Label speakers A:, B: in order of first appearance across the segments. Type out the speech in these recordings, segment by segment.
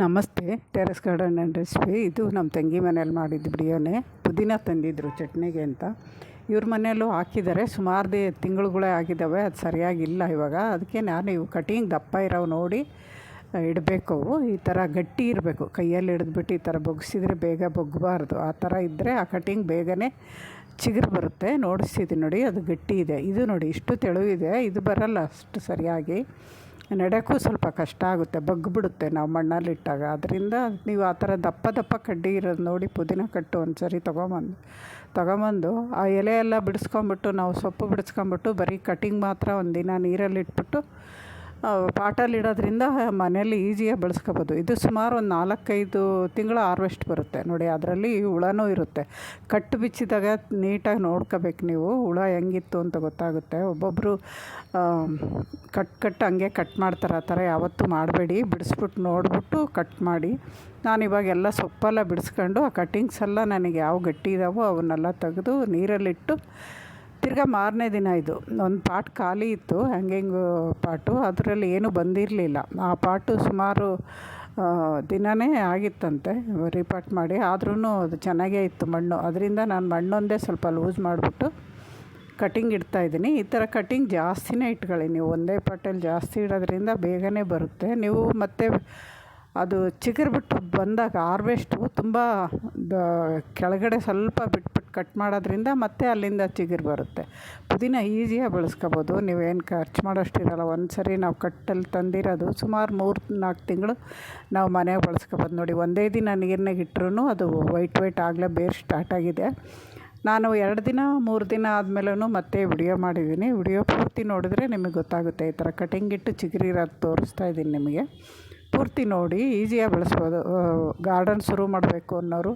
A: ನಮಸ್ತೆ, terrace garden and recipe. ಇದು ನಮ್ಮ ತಂಗಿ ಮನೇಲಿ ಮಾಡಿದ್ದು ಬಿಡಿಯೋನೆ ಪುದೀನ ತಂದಿದ್ದರು ಚಟ್ನಿಗೆ ಅಂತ. ಇವ್ರ ಮನೆಯಲ್ಲೂ ಹಾಕಿದ್ದಾರೆ ಸುಮಾರು ತಿಂಗಳುಗಳೇ ಆಗಿದ್ದಾವೆ ಅದು ಸರಿಯಾಗಿಲ್ಲ ಇವಾಗ. ಅದಕ್ಕೆ ನಾನು ಇವು ಕಟಿಂಗ್ ದಪ್ಪ ಇರೋವು ನೋಡಿ ಇಡಬೇಕು ಈ ಥರ ಗಟ್ಟಿ ಇರಬೇಕು. ಕೈಯಲ್ಲಿ ಹಿಡಿದ್ಬಿಟ್ಟು ಈ ಥರ ಬೊಗ್ಸಿದ್ರೆ ಬೇಗ ಬೊಗ್ಗಬಾರ್ದು ಆ ಥರ ಇದ್ದರೆ ಆ ಕಟಿಂಗ್ ಬೇಗನೆ ಚಿಗುರು ಬರುತ್ತೆ. ನೋಡಿಸ್ತಿದ್ದೀನಿ ನೋಡಿ, ಅದು ಗಟ್ಟಿ ಇದೆ. ಇದು ನೋಡಿ, ಇಷ್ಟು ತೆಳುವಿದೆ. ಇದು ಬರಲ್ಲ ಅಷ್ಟು ಸರಿಯಾಗಿ. ನೆಡೋಕ್ಕೂ ಸ್ವಲ್ಪ ಕಷ್ಟ ಆಗುತ್ತೆ, ಬಗ್ಗಿಬಿಡುತ್ತೆ ನಾವು ಮಣ್ಣಲ್ಲಿಟ್ಟಾಗ ಅದರಿಂದ ನೀವು ಆ ಥರ ದಪ್ಪ ದಪ್ಪ ಕಡ್ಡಿ ಇರೋದು ನೋಡಿ ಪುದೀನ ಕಟ್ಟು ಒಂದು ಸರಿ ತೊಗೊಂಬಂದು ತೊಗೊಂಬಂದು ಆ ಎಲೆ ಎಲ್ಲ ಬಿಡಿಸ್ಕೊಂಬಿಟ್ಟು, ನಾವು ಸೊಪ್ಪು ಬಿಡಿಸ್ಕೊಂಬಿಟ್ಟು ಬರೀ ಕಟಿಂಗ್ ಮಾತ್ರ ಒಂದಿನ ದಿನ ನೀರಲ್ಲಿ ಇಟ್ಬಿಟ್ಟು ಪಾಟಲ್ಲಿ ಇಡೋದ್ರಿಂದ ಮನೆಯಲ್ಲಿ ಈಸಿಯಾಗಿ ಬೆಳೆಸ್ಕೋಬೋದು. ಇದು ಸುಮಾರು ಒಂದು ನಾಲ್ಕೈದು ತಿಂಗಳ ಹಾರ್ವೆಸ್ಟ್ ಬರುತ್ತೆ. ನೋಡಿ, ಅದರಲ್ಲಿ ಹುಳನೂ ಇರುತ್ತೆ. ಕಟ್ಟು ಬಿಚ್ಚಿದಾಗ ನೀಟಾಗಿ ನೋಡ್ಕೋಬೇಕು ನೀವು. ಹುಳ ಹೆಂಗಿತ್ತು ಅಂತ ಗೊತ್ತಾಗುತ್ತೆ. ಒಬ್ಬೊಬ್ಬರು ಕಟ್ ಕಟ್ ಹಂಗೆ ಕಟ್ ಮಾಡ್ತಾರೆ. ಆ ಥರ ಯಾವತ್ತೂ ಮಾಡಬೇಡಿ. ಬಿಡಿಸ್ಬಿಟ್ಟು ನೋಡಿಬಿಟ್ಟು ಕಟ್ ಮಾಡಿ. ನಾನು ಇವಾಗೆಲ್ಲ ಸೊಪ್ಪೆಲ್ಲ ಬಿಡಿಸ್ಕೊಂಡು ಆ ಕಟಿಂಗ್ಸ್ ಎಲ್ಲ ನನಗೆ ಯಾವ ಗಟ್ಟಿ ಇದಾವೋ ಅವನ್ನೆಲ್ಲ ತೆಗೆದು ನೀರಲ್ಲಿಟ್ಟು ತಿರ್ಗಾ ಮಾರನೇ ದಿನ ಇದು. ಒಂದು ಪಾಟ್ ಖಾಲಿ ಇತ್ತು, ಹ್ಯಾಂಗಿಂಗ್ ಪಾಟು. ಅದರಲ್ಲಿ ಏನೂ ಬಂದಿರಲಿಲ್ಲ. ಆ ಪಾಟು ಸುಮಾರು ದಿನವೇ ಆಗಿತ್ತಂತೆ ರೀಪಾಟ್ ಮಾಡಿ. ಆದ್ರೂ ಅದು ಚೆನ್ನಾಗೇ ಇತ್ತು ಮಣ್ಣು. ಅದರಿಂದ ನಾನು ಮಣ್ಣೊಂದೇ ಸ್ವಲ್ಪ ಲೂಸ್ ಮಾಡಿಬಿಟ್ಟು ಕಟಿಂಗ್ ಇಡ್ತಾಯಿದ್ದೀನಿ ಈ ಥರ ಕಟಿಂಗ್ ಜಾಸ್ತಿನೇ ಇಟ್ಕೊಳ್ಳಿ ನೀವು. ಒಂದೇ ಪಾಟಲ್ಲಿ ಜಾಸ್ತಿ ಇಡೋದ್ರಿಂದ ಬೇಗನೆ ಬರುತ್ತೆ. ನೀವು ಮತ್ತೆ ಅದು ಚಿಗುರ್ಬಿಟ್ಟು ಬಂದಾಗ ಹಾರ್ವೆಸ್ಟು ತುಂಬ ಕೆಳಗಡೆ ಸ್ವಲ್ಪ ಬಿಟ್ಬಿಟ್ಟು ಕಟ್ ಮಾಡೋದ್ರಿಂದ ಮತ್ತೆ ಅಲ್ಲಿಂದ ಚಿಗುರು ಬರುತ್ತೆ. ಪುದೀನ ಈಸಿಯಾಗಿ ಬಳಸ್ಕೋಬೋದು. ನೀವೇನು ಖರ್ಚು ಮಾಡೋಷ್ಟಿರಲ್ಲ ಒಂದು ಸರಿ ನಾವು ಕಟ್ಟಲ್ಲಿ ತಂದಿರೋದು ಸುಮಾರು ಮೂರು ನಾಲ್ಕು ತಿಂಗಳು ನಾವು ಮನೆಗೆ ಬಳಸ್ಕೋಬೋದು. ನೋಡಿ, ಒಂದೇ ದಿನ ನೀರಿನಾಗ ಇಟ್ರೂ ಅದು ವೈಟ್ ವೈಟ್ ಆಗಲೇ ಬೇರೆ ಸ್ಟಾರ್ಟ್ ಆಗಿದೆ. ನಾನು ಎರಡು ದಿನ, ಮೂರು ದಿನ ಆದಮೇಲೂ ಮತ್ತೆ ವಿಡಿಯೋ ಮಾಡಿದ್ದೀನಿ. ವಿಡಿಯೋ ಪೂರ್ತಿ ನೋಡಿದ್ರೆ ನಿಮಗೆ ಗೊತ್ತಾಗುತ್ತೆ ಈ ಥರ ಕಟಿಂಗ್ ಇಟ್ಟು ಚಿಗುರಿರೋದು ತೋರಿಸ್ತಾ ಇದ್ದೀನಿ ನಿಮಗೆ. ಪೂರ್ತಿ ನೋಡಿ, ಈಸಿಯಾಗಿ ಬೆಳೆಸ್ಬೋದು. ಗಾರ್ಡನ್ ಶುರು ಮಾಡಬೇಕು ಅನ್ನೋರು,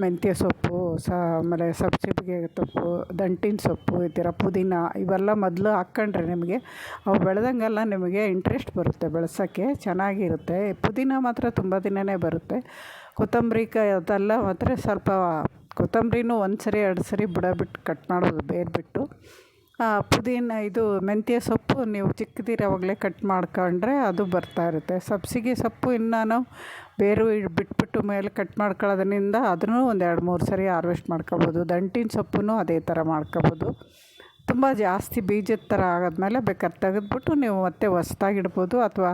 A: ಮೆಂತ್ಯ ಸೊಪ್ಪು, ಸ, ಆಮೇಲೆ ಸಬ್ಸಿಗೆ ಸೊಪ್ಪು, ದಂಟಿನ ಸೊಪ್ಪು, ಈ ಥರ ಪುದೀನ ಇವೆಲ್ಲ ಮೊದಲು ಹಾಕ್ಕೊಂಡ್ರೆ ನಿಮಗೆ, ಅವು ಬೆಳೆದಂಗೆಲ್ಲ ನಿಮಗೆ ಇಂಟ್ರೆಸ್ಟ್ ಬರುತ್ತೆ ಬೆಳೆಸೋಕ್ಕೆ, ಚೆನ್ನಾಗಿರುತ್ತೆ. ಪುದೀನ ಮಾತ್ರ ತುಂಬ ದಿನವೇ ಬರುತ್ತೆ. ಕೊತ್ತಂಬರಿ ಕಾಯಿ ಅದೆಲ್ಲ ಮಾತ್ರ ಸ್ವಲ್ಪ, ಕೊತ್ತಂಬರಿನೂ ಒಂದು ಸರಿ ಎರಡು ಸರಿ ಬಿಡಬಿಟ್ಟು ಕಟ್ ಮಾಡೋದು ಬೇರೆ ಬಿಟ್ಟು ಪುದೀನ ಇದು ಮೆಂತ್ಯ ಸೊಪ್ಪು ನೀವು ಚಿಕ್ಕದಿರೋವಾಗಲೇ ಕಟ್ ಮಾಡ್ಕೊಂಡ್ರೆ ಅದು ಬರ್ತಾ ಇರುತ್ತೆ. ಸಬ್ಸಿಗೆ ಸೊಪ್ಪು ಇನ್ನು ಬೇರು ಬಿಟ್ಬಿಟ್ಟು ಮೇಲೆ ಕಟ್ ಮಾಡ್ಕೊಳ್ಳೋದ್ರಿಂದ ಅದನ್ನು ಒಂದು ಎರಡು ಮೂರು ಸರಿ ಹಾರ್ವೆಸ್ಟ್ ಮಾಡ್ಕೋಬೋದು. ದಂಟಿನ ಸೊಪ್ಪು ಅದೇ ಥರ ಮಾಡ್ಕೊಬೋದು. ತುಂಬ ಜಾಸ್ತಿ ಬೀಜದ ಥರ ಆಗೋದ್ಮೇಲೆ ಬೇಕಾದ್ರೆ ತೆಗೆದ್ಬಿಟ್ಟು ನೀವು ಮತ್ತೆ ಹೊಸ್ದಾಗಿಡ್ಬೋದು. ಅಥವಾ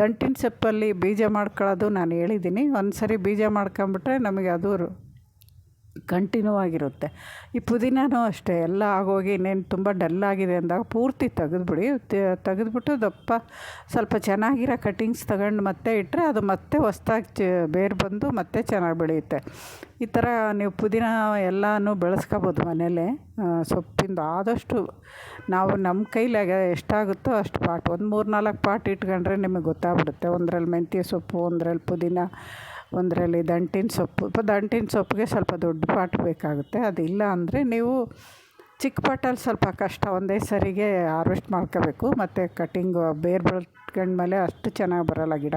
A: ದಂಟಿನ ಸೊಪ್ಪಲ್ಲಿ ಬೀಜ ಮಾಡ್ಕೊಳ್ಳೋದು ನಾನು ಹೇಳಿದ್ದೀನಿ. ಒಂದು ಸರಿ ಬೀಜ ಮಾಡ್ಕೊಂಬಿಟ್ರೆ ನಮಗೆ ಅದು ಕಂಟಿನ್ಯೂ ಆಗಿರುತ್ತೆ ಈ ಪುದೀನೂ ಅಷ್ಟೇ, ಎಲ್ಲ ಆಗೋಗಿ ಇನ್ನೇನು ತುಂಬ ಡಲ್ ಆಗಿದೆ ಅಂದಾಗ ಪೂರ್ತಿ ತೆಗೆದ್ಬಿಡಿ. ತೆಗೆದ್ಬಿಟ್ಟು ದಪ್ಪ ಸ್ವಲ್ಪ ಚೆನ್ನಾಗಿರೋ ಕಟ್ಟಿಂಗ್ಸ್ ತಗೊಂಡು ಮತ್ತೆ ಇಟ್ಟರೆ ಅದು ಮತ್ತೆ ಹೊಸ್ದಾಗಿ ಚ, ಬೇರು ಬಂದು ಮತ್ತೆ ಚೆನ್ನಾಗಿ ಬೆಳೆಯುತ್ತೆ. ಈ ಥರ ನೀವು ಪುದೀನ ಎಲ್ಲನೂ ಬೆಳೆಸ್ಕೋಬೋದು ಮನೇಲೆ. ಸೊಪ್ಪಿಂದ ಆದಷ್ಟು ನಾವು ನಮ್ಮ ಕೈಲಾಗ ಎಷ್ಟಾಗುತ್ತೋ ಅಷ್ಟು ಪಾಟ್, ಒಂದು ಮೂರು ನಾಲ್ಕು ಪಾಟ್ ಇಟ್ಕೊಂಡ್ರೆ ನಿಮಗೆ ಗೊತ್ತಾಗ್ಬಿಡುತ್ತೆ. ಒಂದರಲ್ಲಿ ಮೆಂತ್ಯ ಸೊಪ್ಪು ಒಂದರಲ್ಲಿ ಪುದೀನ. ಒಂದರಲ್ಲಿ ದಂಟಿನ ಸೊಪ್ಪು. ದಂಟಿನ ಸೊಪ್ಪಿಗೆ ಸ್ವಲ್ಪ ದೊಡ್ಡ ಪಾಟ್ ಬೇಕಾಗುತ್ತೆ. ಅದಿಲ್ಲ ಅಂದರೆ ನೀವು ಚಿಕ್ಕ ಪಾಟಲ್ಲಿ ಸ್ವಲ್ಪ ಕಷ್ಟ ಒಂದೇ ಸರಿಗೆ ಹಾರ್ವೆಸ್ಟ್ ಮಾಡ್ಕೋಬೇಕು. ಮತ್ತು ಕಟಿಂಗು ಬೇರು ಬಿಟ್ಕೊಂಡ್ಮೇಲೆ ಅಷ್ಟು ಚೆನ್ನಾಗಿ ಬರೋಲ್ಲ ಗಿಡ.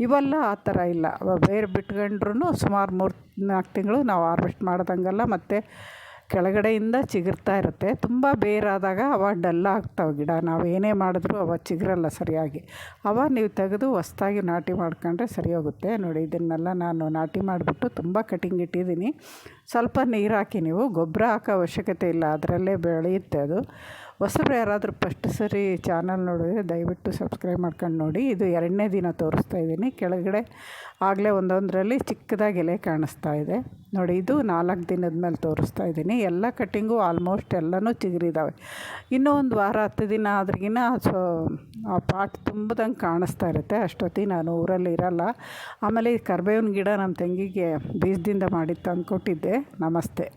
A: ಇವೆಲ್ಲ ಆ ಥರ ಇಲ್ಲ. ಬೇರು ಬಿಟ್ಕೊಂಡ್ರೂ ಸುಮಾರು ಮೂರು ನಾಲ್ಕು ತಿಂಗಳು ನಾವು ಹಾರ್ವೆಸ್ಟ್ ಮಾಡ್ದಂಗೆಲ್ಲ. ಮತ್ತು ಕೆಳಗಡೆಯಿಂದ ಚಿಗುರ್ತಾ ಇರುತ್ತೆ. ತುಂಬ ಬೇರಾದಾಗ ಅವ ಡಲ್ ಆಗ್ತಾವೆ ಗಿಡ. ನಾವು ಏನೇ ಮಾಡಿದ್ರೂ ಅವ ಚಿಗುರಲ್ಲ ಸರಿಯಾಗಿ. ಅವ ನೀವು ತೆಗೆದು ಹೊಸ್ದಾಗಿ ನಾಟಿ ಮಾಡ್ಕೊಂಡ್ರೆ ಸರಿ ಹೋಗುತ್ತೆ. ನೋಡಿ, ಇದನ್ನೆಲ್ಲ ನಾನು ನಾಟಿ ಮಾಡಿಬಿಟ್ಟು ತುಂಬ ಕಟಿಂಗ್ ಇಟ್ಟಿದ್ದೀನಿ. ಸ್ವಲ್ಪ ನೀರು ಹಾಕಿ ನೀವು ಗೊಬ್ಬರ ಹಾಕೋ ಅವಶ್ಯಕತೆ ಇಲ್ಲ. ಅದರಲ್ಲೇ ಬೆಳೆಯುತ್ತೆ ಅದು. ಹೊಸಬ್ರು ಯಾರಾದರೂ ಫಸ್ಟ್ ಸರಿ ಚಾನಲ್ ನೋಡಿದ್ರೆ ದಯವಿಟ್ಟು ಸಬ್ಸ್ಕ್ರೈಬ್ ಮಾಡ್ಕೊಂಡು ನೋಡಿ. ಇದು ಎರಡನೇ ದಿನ ತೋರಿಸ್ತಾ ಇದ್ದೀನಿ. ಕೆಳಗಡೆ ಆಗಲೇ ಒಂದೊಂದರಲ್ಲಿ ಚಿಕ್ಕದಾಗಿ ಎಲೆ ಕಾಣಿಸ್ತಾ ಇದೆ. ನೋಡಿ, ಇದು ನಾಲ್ಕು ದಿನದ ಮೇಲೆ ತೋರಿಸ್ತಾ ಇದ್ದೀನಿ. ಎಲ್ಲ ಕಟ್ಟಿಂಗು ಆಲ್ಮೋಸ್ಟ್ ಎಲ್ಲನೂ ಚಿಗುರಿದ್ದಾವೆ ಇನ್ನೂ ಒಂದು ವಾರ, ಹತ್ತು ದಿನ ಆದ್ರಿಗಿನ ಸೊ, ಆ ಪಾಟ್ ತುಂಬದಂಗೆ ಕಾಣಿಸ್ತಾ ಇರುತ್ತೆ. ಅಷ್ಟೊತ್ತಿಗೆ ನಾನು ಊರಲ್ಲಿ ಇರಲ್ಲ. ಆಮೇಲೆ ಈ ಕರ್ಬೇವಿನ ಗಿಡ ನಮ್ಮ ತಂಗಿಗೆ ಬೀಜದಿಂದ ಮಾಡಿ ತಂದುಕೊಟ್ಟಿದ್ದೆ. ನಮಸ್ತೆ.